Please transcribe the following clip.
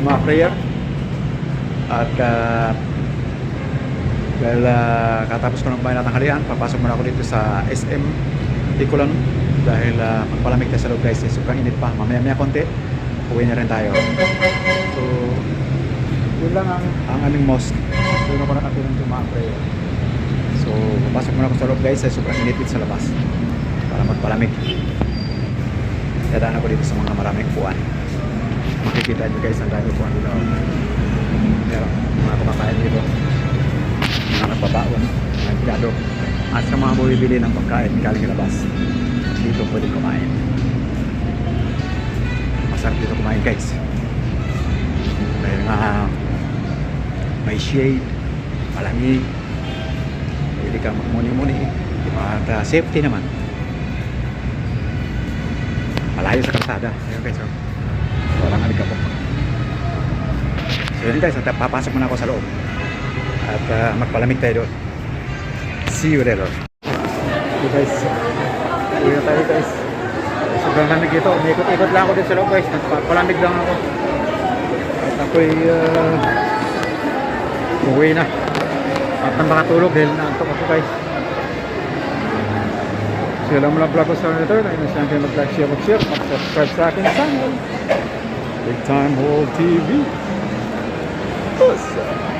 Juma prayer. At uh, dahil uh, katapos ko ng kumain ng tanghalian, papasok muna ako dito sa SM Tikulan dahil uh, magpalamig tayo sa loob guys. Eh, sobrang init pa. Mamaya-maya konti, uwi na rin tayo. So, yun lang ang, ang aming mosque. Puno ko na kami ng Juma prayer. So, papasok muna ako sa loob guys. Eh, sobrang init sa labas para magpalamig. Dadaan ako dito sa mga maraming upuan. Makikita nyo guys, ang dami upuan dito. Meron mga kumakain dito. Mga nagbabaon, mga bigado. At sa mga bumibili ng pagkain galing labas. Dito pwede kumain. Masarap dito kumain guys. May mga may shade, malamig. Pwede kang magmuni-muni. At uh, safety naman. Malayo sa kalsada. Ayun guys, oh. Walang alikabok. So yun guys, at papasok muna ako sa loob. At uh, magpalamig tayo doon. See you there. Okay guys, uwi na tayo guys. Sobrang lamig ito. Umikot-ikot lang ako dito sa loob guys. Nagpapalamig lang ako. At ako'y uh, uwi na. At nang makatulog dahil naantok ako guys. So yun lang mula vlog ko sa return. Ayun na kayo mag-like, share, mag-share. Mag-subscribe sa aking channel. Big Time World TV. What's up?